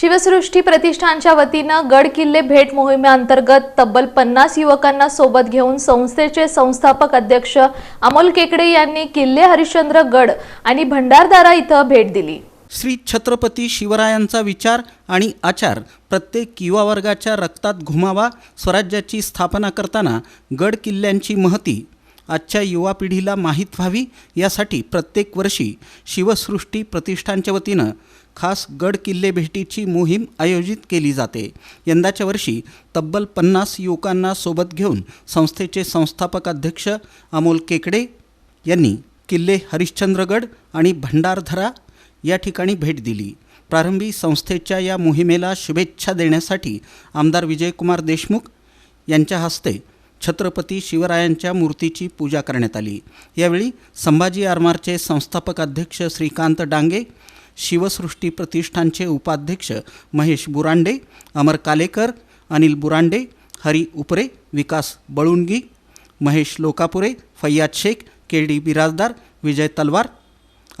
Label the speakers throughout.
Speaker 1: शिवसृष्टी प्रतिष्ठानच्या वतीनं गड किल्ले भेट मोहिमेअंतर्गत तब्बल पन्नास युवकांना सोबत घेऊन संस्थेचे संस्थापक अध्यक्ष अमोल केकडे यांनी किल्ले हरिश्चंद्र गड आणि भंडारदारा इथं भेट दिली.
Speaker 2: श्री छत्रपती शिवरायांचा विचार आणि आचार प्रत्येक युवा वर्गाच्या रक्तात घुमावा स्वराज्याची स्थापना करताना गड किल्ल्यांची महती आजच्या युवा पिढीला माहीत व्हावी यासाठी प्रत्येक वर्षी शिवसृष्टी प्रतिष्ठानच्या वतीनं खास गड किल्ले भेटीची मोहीम आयोजित केली जाते. यंदाच्या वर्षी तब्बल पन्नास युवकांना सोबत घेऊन संस्थेचे संस्थापक अध्यक्ष अमोल केकडे यांनी किल्ले हरिश्चंद्रगड आणि भंडारधरा या ठिकाणी भेट दिली. प्रारंभी संस्थेच्या या मोहिमेला शुभेच्छा देण्यासाठी आमदार विजयकुमार देशमुख यांच्या हस्ते छत्रपती शिवरायांच्या मूर्तीची पूजा करण्यात आली. यावेळी संभाजी आरमारचे संस्थापक अध्यक्ष श्रीकांत डांगे शिवसृष्टी प्रतिष्ठानचे उपाध्यक्ष महेश बुरांडे अमर कालेकर अनिल बुरांडे हरी उपरे विकास बळुंगी महेश लोकापुरे फैयाद शेख के डी बिराजदार विजय तलवार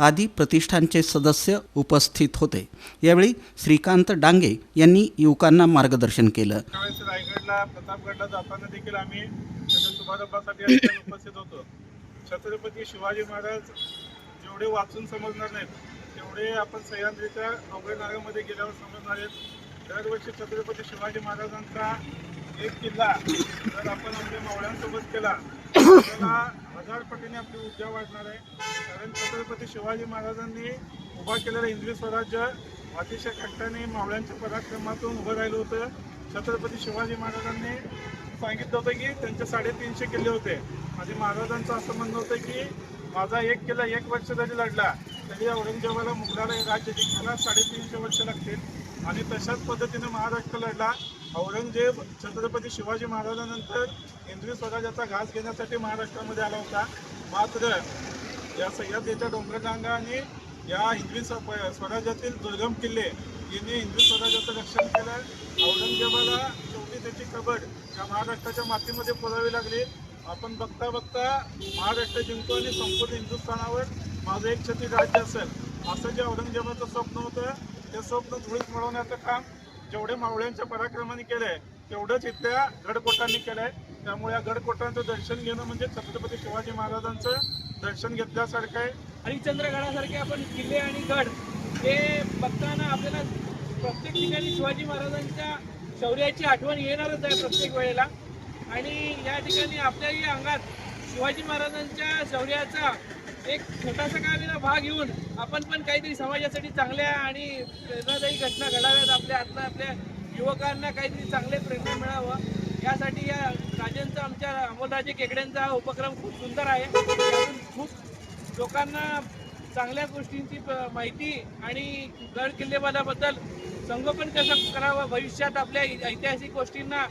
Speaker 2: आदी प्रतिष्ठानचे सदस्य उपस्थित होते. यावेळी श्रीकांत डांगे यांनी युवकांना मार्गदर्शन केलं.
Speaker 3: रायगडला प्रतापगडला जाताना देखील आम्ही उपस्थित होतो. छत्रपती शिवाजी महाराज जेवढे वाचून समजणार नाहीत तेवढे आपण सह्याद्रीच्या डोंगर नागामध्ये गेल्यावर समजणार आहेत. दरवर्षी छत्रपती शिवाजी महाराजांचा एक किल्ला जर आपण आपल्या मावळ्यांसोबत केला त्याला हजार पटीने आपली ऊर्जा वाढणार आहे. कारण छत्रपती शिवाजी महाराजांनी उभा केलेलं हिंदवी स्वराज्य अतिशय कष्टाने मावळ्यांच्या पराक्रमातून उभं राहिलं होतं. छत्रपती शिवाजी महाराजांनी सांगितलं होतं की त्यांचे साडेतीनशे किल्ले होते. आणि महाराजांचं असं म्हणणं होतं की माझा एक किल्ला एक वर्ष जरी लढला तरी या औरंगजेबाला मुघलाला हे राज्य जिंकायला साडेतीनशे वर्ष लागतील. आणि तशाच पद्धतीने महाराष्ट्र लढला. औरंगजेब छत्रपती शिवाजी महाराजांनंतर केंद्रीय स्वराज्याचा घास घेण्यासाठी महाराष्ट्रामध्ये आला होता. मात्र या सह्याद्रीच्या डोंगरडांगा आणि या हिंदवी स्व- स्वराज्यातील दुर्गम किल्ले यांनी हिंदवी स्वराज्याचं रक्षण केलं. औरंगजेबाला शेवटी त्याची कबड या महाराष्ट्राच्या मातीमध्ये पुरावी लागली. आपण बघता बघता महाराष्ट्र जिंकतो आणि संपूर्ण हिंदुस्थानावर माझं एक छती राज्य असेल असं जे औरंगजेबाचं स्वप्न होतं ते स्वप्न धुळीत मिळवण्याचं काम जेवढे मावळ्यांच्या पराक्रमाने केलंय तेवढंच इथल्या गडकोटांनी केलंय. त्यामुळे या गडकोटांचं दर्शन घेणं म्हणजे छत्रपती शिवाजी महाराजांचं दर्शन घेतल्यासारखं आहे.
Speaker 4: आणि चंद्रगडासारखे आपण किल्ले आणि गड हे बघताना आपल्याला प्रत्येक ठिकाणी शिवाजी महाराजांच्या शौर्याची आठवण येणारच आहे प्रत्येक वेळेला. आणि या ठिकाणी आपल्याही अंगात शिवाजी महाराजांच्या शौर्याचा एक छोटासा का विना भाग घेऊन आपण पण काहीतरी समाजासाठी चांगल्या आणि प्रेरणादायी घटना घडाव्यात आपल्या हातनं आपल्या युवकांना काहीतरी चांगले प्रेरणा मिळावं. यासाठी या राजांचा आमच्या अमोलराजे केकड्यांचा हा उपक्रम खूप सुंदर आहे. त्यातून खूप लोकांना चांगल्या गोष्टींची प- माहिती आणि गड किल्लेबाजाबद्दल संगोपन कसं करावं भविष्यात आपल्या ऐतिहासिक गोष्टींना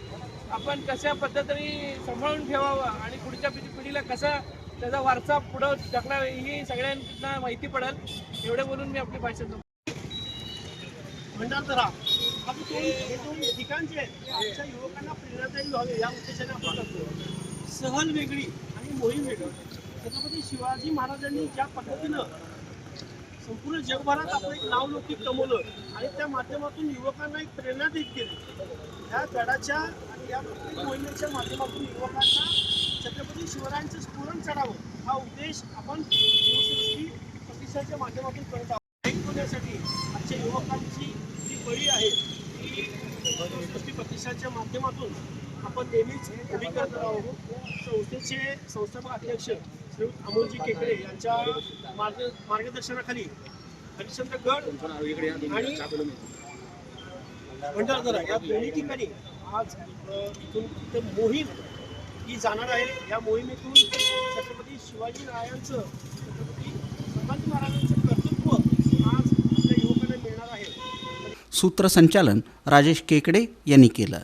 Speaker 4: आपण कशा पद्धतीने सांभाळून ठेवावं आणि पुढच्या पिढी- पिढीला कसा त्याचा वारसा पुढं ढकलावा ही सगळ्यांना माहिती पडेल. एवढे बोलून मी आपली भाषण संपवतो.
Speaker 5: भंडारदरा आपण हे दोन ठिकाण जे आहेत. ते आमच्या युवकांना प्रेरणादायी व्हावे या उद्देशाने आपण करतो सहल वेगळी आणि मोहीम वेगळी. छत्रपती शिवाजी महाराजांनी ज्या पद्धतीनं संपूर्ण जगभरात आपलं एक नावलौकिक कमवलं आणि त्या माध्यमातून युवकांना एक प्रेरणा देत केली ह्या गडाच्या आणि या प्रत्येक मोहिमेच्या माध्यमातून युवकांना छत्रपती शिवरायांचं स्फुरण चढावं हा उद्देश आपण शिवसृष्टी प्रतिष्ठानच्या माध्यमातून करत आहोत. शहीद होण्यासाठी आजच्या युवकांची जी बळी आहे ती शिवसृष्टी प्रतिष्ठानच्या माध्यमातून आपण नेहमीच उभी करत आहोत. संस्थेचे संस्थापक अध्यक्ष श्री अमोलजी केकडे यांच्या मार्ग मार्गदर्शनाखाली हरिश्चंद्रगड आणि भंडारदरा या दोन्ही ठिकाणी आज इथून ते मोहीम ही जाणार आहे. या मोहिमेतून छत्रपती शिवाजी रायांचं छत्रपती संभाजी महाराजांचं कर्तृत्व आज आपल्या युवकांना मिळणार आहे
Speaker 2: सूत्रसंचालन राजेश केकडे यांनी केलं.